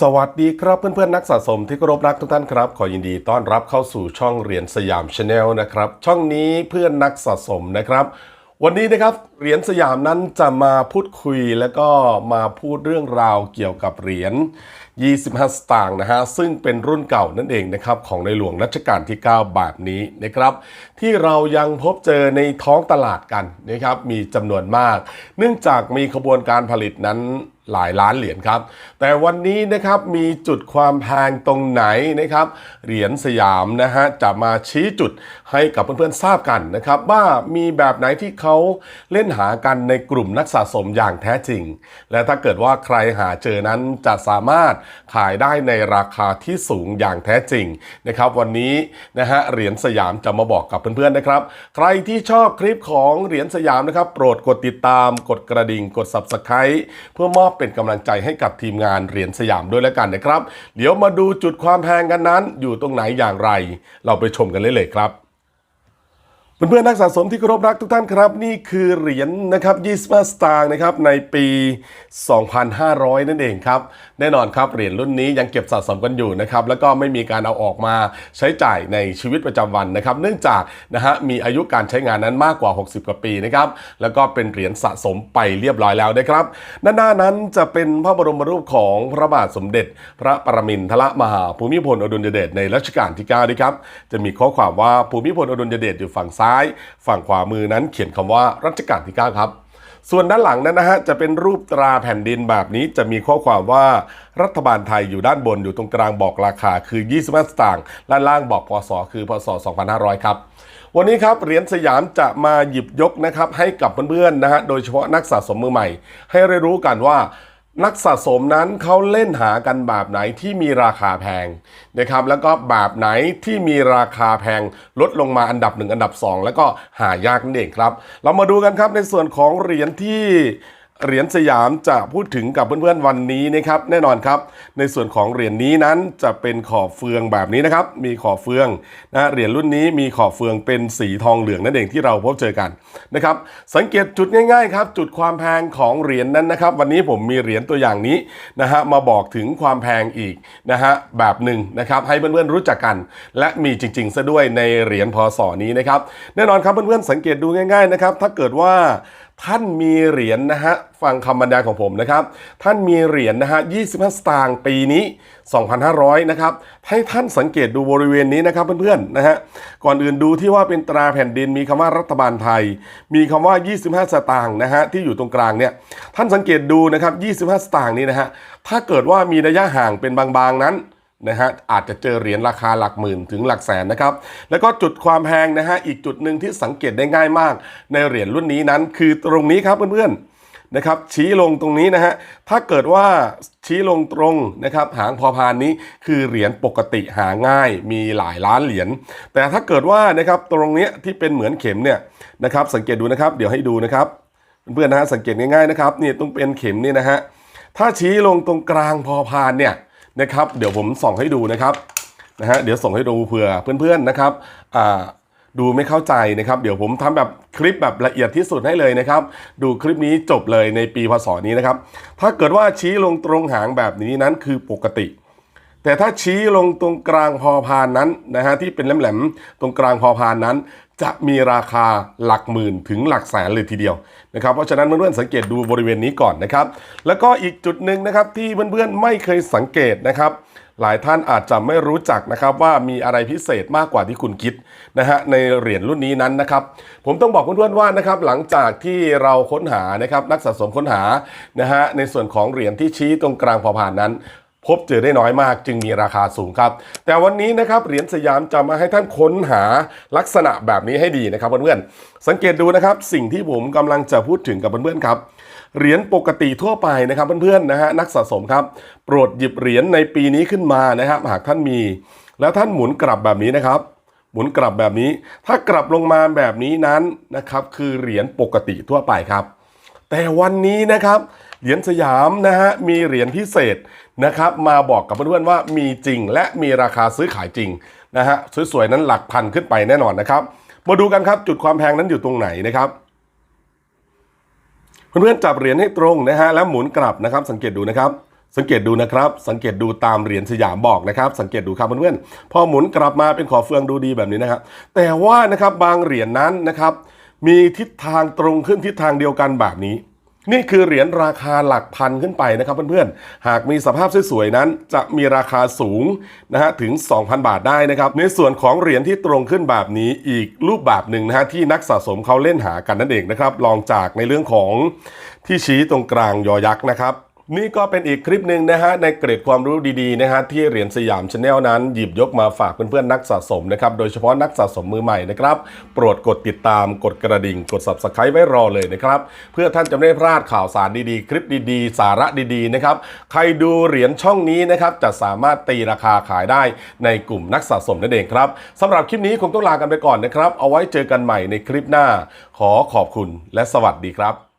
สวัสดีครับเพื่อนๆนักสะสมที่เคารพรักทุกท่านครับ ขอยินดีต้อนรับเข้าสู่ช่องเหรียญสยามชาแนลนะครับ ช่องนี้เพื่อนนักสะสมนะครับ วันนี้นะครับเหรียญสยามนั้นจะมาพูดคุยแล้วก็มาพูดเรื่องราวเกี่ยวกับเหรียญ 25 สตางค์นะฮะซึ่งเป็นรุ่นเก่านั่นเองนะครับของในหลวงรัชกาลที่ 9 แบบนี้นะครับ ที่เรายังพบเจอในท้องตลาดกันนะครับมีจำนวนมาก เนื่องจากมีขบวนการผลิตนั้นหลายล้านเหรียญครับ แต่วันนี้นะครับมีจุดความแพงตรงไหนนะครับ เหรียญสยามนะฮะจะมาชี้จุดให้กับเพื่อนๆทราบกันนะครับ ว่ามีแบบไหนที่เขาเล่นหากันในกลุ่มนักสะสมอย่างแท้จริง และถ้าเกิดว่าใครหาเจอนั้นจะสามารถขายได้ในราคาที่สูงอย่างแท้จริงนะครับ วันนี้นะฮะเหรียญสยามจะมาบอกกับเพื่อนๆนะครับ ใครที่ชอบคลิปของเหรียญสยามนะครับ โปรดกดติดตามกดกระดิ่งกด subscribe เพื่อมอบเป็นกำลังใจให้กับทีมงานเหรียญสยามด้วยแล้วกันนะครับ เดี๋ยวมาดูจุดความแพงกันนั้น อยู่ตรงไหนอย่างไร เราไปชมกันเลยเลยครับ เพื่อนๆนักสะสมที่เคารพรักทุกท่านครับ นี่คือเหรียญนะครับ25สตางค์นะครับในปี 2,500 นั่นเองครับ แน่นอนครับเหรียญรุ่นนี้ยังเก็บสะสมกันอยู่นะครับแล้วก็ไม่มีการเอาออกมาใช้จ่ายในชีวิตประจำวันนะครับ เนื่องจากนะฮะมีอายุการใช้งานนั้นมากกว่า 60 กว่าปีนะครับแล้วก็เป็นเหรียญสะสมไปเรียบร้อยแล้วนะครับด้านหน้านั้นจะเป็นพระบรมรูปของพระบาทสมเด็จ พระปรมินทรมหาภูมิพลอดุลยเดชในรัชกาลที่9ด้วยครับจะมีข้อความว่าภูมิพลอดุลยเดชอยู่ฝั่งซ้ายฝั่งขวามือนั้นเขียนคำว่ารัชกาลที่ 9 ครับ ส่วนด้านหลังนั้นนะฮะจะเป็นรูปตราแผ่นดินแบบนี้จะมีข้อความว่ารัฐบาลไทยอยู่ด้านบนอยู่ตรงกลางบอกราคาคือ 25 สตางค์ด้านล่างบอกพศคือพศ 2500 ครับวันนี้ครับเหรียญสยามจะมาหยิบยกนะครับให้กับเพื่อนๆนะฮะโดยเฉพาะนักสะสมมือใหม่ ให้ได้รู้กันว่า นักสะสมนั้นเขาเล่นหากันแบบไหนที่มีราคาแพงนะครับแล้วก็แบบไหนที่มีราคาแพงลดลงมาอันดับหนึ่งอันดับสองแล้วก็หายากนั่นเองครับ เรามาดูกันครับในส่วนของเหรียญที่ เหรียญสยามจะพูดถึงกับเพื่อนๆวันนี้นะครับแน่นอนครับ ในส่วนของเหรียญนี้นั้นจะเป็นขอบเฟืองแบบนี้นะครับ มีขอบเฟืองนะเหรียญรุ่นนี้มีขอบเฟืองเป็นสีทองเหลืองนั่นเองที่เราพบเจอกันนะครับ สังเกตจุดง่ายๆครับ จุดความแพงของเหรียญนั้นนะครับ วันนี้ผมมีเหรียญตัวอย่างนี้นะฮะมาบอกถึงความแพงอีกนะฮะแบบหนึ่งนะครับให้เพื่อนๆรู้จักกัน และมีจริงๆซะด้วยในเหรียญพศนี้นะครับแน่นอนครับเพื่อนๆสังเกตดูง่าย ๆนะครับ ถ้าเกิดว่า ท่านมีเหรียญนะฮะฟังคำบรรยายของผมนะครับ ท่านมีเหรียญนะฮะ25 สตางค์ปีนี้ 2,500 นะครับให้ท่านสังเกตดูบริเวณนี้นะครับเพื่อนๆนะฮะก่อนอื่นดูที่ว่าเป็นตราแผ่นดินมีคำว่ารัฐบาลไทย มีคำว่า 25 สตางค์นะฮะที่อยู่ตรงกลางเนี่ยท่านสังเกตดูนะครับ 25 สตางค์นี้นะฮะถ้าเกิดว่ามีระยะห่างเป็นบางๆนั้น นะฮะอาจจะเจอเหรียญราคาหลักหมื่นถึงหลักแสนนะครับ แล้วก็จุดความแพงนะฮะอีกจุดหนึ่งที่สังเกตได้ง่ายมาก ในเหรียญรุ่นนี้นั้น คือตรงนี้ครับเพื่อนๆนะครับ ชี้ลงตรงนี้นะฮะถ้าเกิดว่าชี้ลงตรงนะครับ หางพอพานนี้คือเหรียญปกติหาง่าย มีหลายล้านเหรียญแต่ถ้าเกิดว่านะครับตรงเนี้ยที่เป็นเหมือนเข็มเนี่ยนะครับ สังเกตดูนะครับ เดี๋ยวให้ดูนะครับเพื่อนๆนะฮะสังเกตง่ายๆนะครับนี่ต้องเป็นเข็มนี่นะฮะถ้าชี้ลงตรงกลางพอพานเนี่ย นะครับ เดี๋ยวผมส่องให้ดูนะครับนะฮะเดี๋ยวส่งให้ดูเผื่อเพื่อนๆนะครับดูไม่เข้าใจนะครับ เดี๋ยวผมทำแบบคลิปแบบละเอียดที่สุดให้เลยนะครับ ดูคลิปนี้จบเลยในปีพศนี้นะครับ ถ้าเกิดว่าชี้ลงตรงหางแบบนี้นั้นคือปกติ แต่ถ้าชี้ลงตรงกลางพอพานนั้นนะฮะที่เป็นแหลมๆตรงกลางพอพานนั้น จะมีราคาหลักหมื่นถึงหลักแสนเลยทีเดียวนะครับเพราะฉะนั้นเพื่อนๆสังเกตดูบริเวณนี้ก่อนนะครับ แล้วก็อีกจุดหนึ่งนะครับที่เพื่อนๆไม่เคยสังเกตนะครับ หลายท่านอาจจะไม่รู้จักนะครับว่ามีอะไรพิเศษมากกว่าที่คุณคิดนะฮะในเหรียญรุ่นนี้นั้นนะครับ ผมต้องบอกเพื่อนๆว่านะครับหลังจากที่เราค้นหานะครับนักสะสมค้นหานะฮะในส่วนของเหรียญที่ชี้ตรงกลางพอผ่านนั้น พบเจอได้น้อยมากจึงมีราคาสูงครับ แต่วันนี้นะครับเหรียญสยามจะมาให้ท่านค้นหาลักษณะแบบนี้ให้ดีนะครับเพื่อนๆสังเกตดูนะครับสิ่งที่ผมกำลังจะพูดถึงกับเพื่อนๆครับเหรียญปกติทั่วไปนะครับเพื่อนๆนะฮะนักสะสมครับ โปรดหยิบเหรียญในปีนี้ขึ้นมานะครับหากท่านมี แล้วท่านหมุนกลับแบบนี้นะครับ หมุนกลับแบบนี้ ถ้ากลับลงมาแบบนี้นั้นนะครับคือเหรียญปกติทั่วไปครับ แต่วันนี้นะครับ เหรียญสยามนะฮะมีเหรียญพิเศษนะครับมาบอกกับเพื่อนๆว่ามีจริงและมีราคาซื้อขายจริงนะฮะสวยๆนั้นหลักพันขึ้นไปแน่นอนนะครับมาดูกันครับจุดความแพงนั้นอยู่ตรงไหนนะครับเพื่อนๆจับเหรียญให้ตรงนะฮะแล้วหมุนกลับนะครับ สังเกตดูนะครับ สังเกตดูนะครับ สังเกตดูตามเหรียญสยามบอกนะครับ สังเกตดูครับเพื่อนๆพอหมุนกลับมาเป็นขอเฟืองดูดีแบบนี้นะครับ แต่ว่านะครับบางเหรียญนั้นนะครับ มีทิศทางตรงขึ้นทิศทางเดียวกันแบบนี้ นี่คือเหรียญราคาหลักพันขึ้นไปนะครับเพื่อนๆ หากมีสภาพสวยๆนั้น จะมีราคาสูงนะฮะถึง 2,000 บาทได้นะครับ ในส่วนของเหรียญที่ตรงขึ้นแบบนี้อีกรูปแบบหนึ่งนะฮะที่นักสะสมเขาเล่นหากันนั่นเองนะครับ ลองจากในเรื่องของที่ชี้ตรงกลางยอยักษ์นะครับ นี่ก็เป็นอีกคลิปหนึ่งนะฮะในเกร็ดความรู้ดีๆนะฮะที่เหรียญสยามชาแนลนั้นหยิบยกมาฝากเพื่อนๆนักสะสมนะครับโดยเฉพาะนักสะสมมือใหม่นะครับโปรดกดติดตามกดกระดิ่ง กด subscribe ไว้รอเลยนะครับเพื่อท่านจะไม่พลาดข่าวสารดีๆ คลิปดีๆ สาระดีๆนะครับใครดูเหรียญช่องนี้นะครับจะสามารถตีราคาขายได้ในกลุ่มนักสะสมนั่นเองครับสำหรับคลิปนี้คงต้องลากันไปก่อนนะครับเอาไว้เจอกันใหม่ในคลิปหน้า ขอขอบคุณและสวัสดีครับ